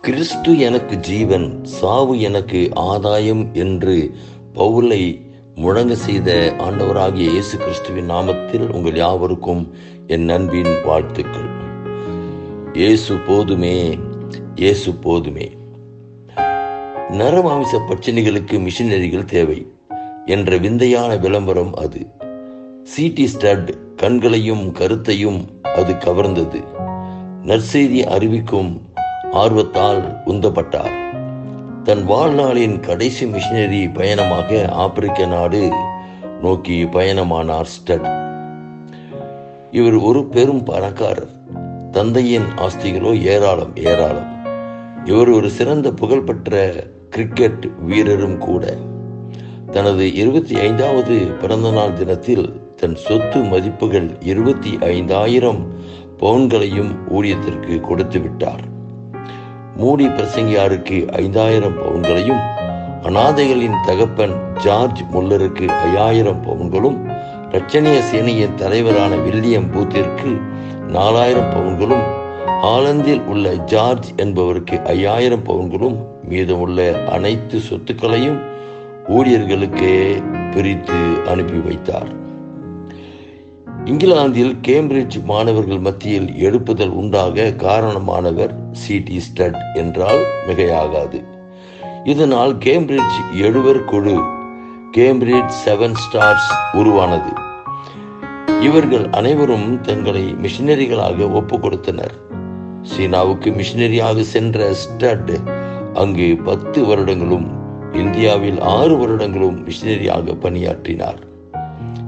கிறிஸ்து எனக்கு ஜீவன் சாவு எனக்கு ஆதாயம் என்று பவுலை முழங்க செய்த ஆண்டவராகிய இயேசு கிறிஸ்துவின் நாமத்தில் உங்கள் யாவருக்கும் என் நண்பின் வாழ்த்துக்கள். இயேசு போதுமே இயேசு போதுமே. நரமாமிச பிரச்சனைகளுக்கு மிஷினரிகள் தேவை என்ற விந்தையான விளம்பரம் அது. சிடி ஸ்டட் கண்களையும் கருத்தையும் அது கவர்ந்தது. நற்செய்தி அறிவிக்கும் ஆர்வத்தால் உந்தப்பட்டார். தன் வாழ்நாளின் கடைசி மிஷினரி பயணமாக ஆப்பிரிக்க நாடு நோக்கி பயணமானார் ஸ்டட். இவர் ஒரு பெரும் பணக்காரர். தந்தையின் ஆஸ்திகளோ ஏராளம் ஏராளம். இவர் ஒரு சிறந்த புகழ்பெற்ற கிரிக்கெட் வீரரும் கூட. தனது இருபத்தி ஐந்தாவது பிறந்தநாள் தினத்தில் தன் சொத்து மதிப்புகள் இருபத்தி ஐந்தாயிரம் பவுன்களையும் ஊழியத்திற்கு கொடுத்து விட்டார். மூடி பிரசங்கியாருக்கு ஐந்தாயிரம் பவுன்களையும் அனாதைகளின் தகப்பன் ஜார்ஜ் முல்லருக்கு ஐயாயிரம் பவுன்களும் ரச்சனிய சேனையின் தலைவரான வில்லியம் பூத்திற்கு நாலாயிரம் பவுன்களும் ஆலந்தில் உள்ள ஜார்ஜ் என்பவருக்கு ஐயாயிரம் பவுன்களும் மீதமுள்ள அனைத்து சொத்துக்களையும் ஊழியர்களுக்கே பிரித்து அனுப்பி வைத்தார். இங்கிலாந்தில் கேம்பிரிட்ஜ் மாணவர்கள் மத்தியில் எழுப்புதல் உண்டாக காரணமானவர் சிடி ஸ்டட் என்றால் மிகையாகாது. இதனால் கேம்பிரிட்ஜ் எழுவர் குழு கேம்பிரிட்ஜ் செவன் ஸ்டார்ஸ் உருவானது. இவர்கள் அனைவரும் தங்களை மிஷினரிகளாக ஒப்பு கொடுத்தனர். சீனாவுக்கு மிஷினரியாக சென்ற ஸ்டட் அங்கு பத்து வருடங்களும் இந்தியாவில் ஆறு வருடங்களும் மிஷினரியாக பணியாற்றினார்.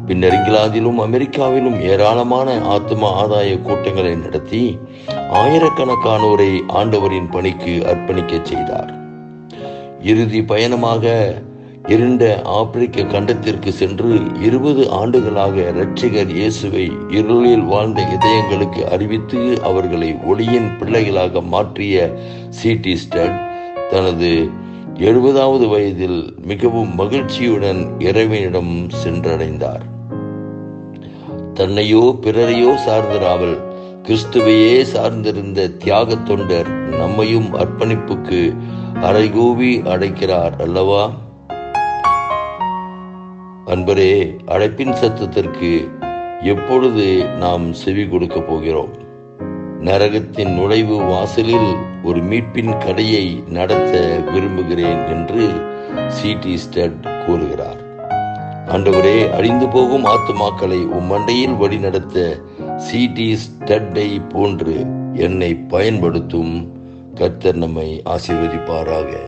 பின்னர் இங்கிலாந்திலும் அமெரிக்காவிலும் ஏராளமான ஆத்ம ஆதாய கூட்டங்களை நடத்தி ஆயிரக்கணக்கானோரை ஆண்டவரின் பணிக்கு அர்ப்பணிக்க செய்தார். இறுதி பயணமாக இருண்ட ஆப்பிரிக்க கண்டத்திற்கு சென்று இருபது ஆண்டுகளாக இரட்சகர் இயேசுவை இருளில் வாழ்ந்த இதயங்களுக்கு அறிவித்து அவர்களை ஒளியின் பிள்ளைகளாக மாற்றிய சிடி ஸ்டட் தனது எழுபதாவது வயதில் மிகவும் மகிழ்ச்சியுடன் இறைவனிடம் சென்றடைந்தார். தன்னையோ பிறரையோ சார்ந்திராமல் கிறிஸ்துவையே சார்ந்திருந்த தியாக தொண்டர் நம்மையும் அர்ப்பணிப்புக்கு அரைகூவி அடைக்கிறார் அல்லவா? அன்பரே அழைப்பின் சத்தத்திற்கு எப்பொழுது நாம் செவி கொடுக்க போகிறோம்? நரகத்தின் நுழைவு வாசலில் ஒரு மீட்பின் கடையை நடத்த விரும்புகிறேன் என்று சிடி ஸ்டட் கூறுகிறார். ஆண்டவரே அழிந்து போகும் ஆத்துமாக்களை உம்மண்டையில் வழிநடத்த சிடி ஸ்டட்டை போன்று என்னை பயன்படுத்தும். கர்த்தர் நம்மை ஆசீர்வதிப்பாராக.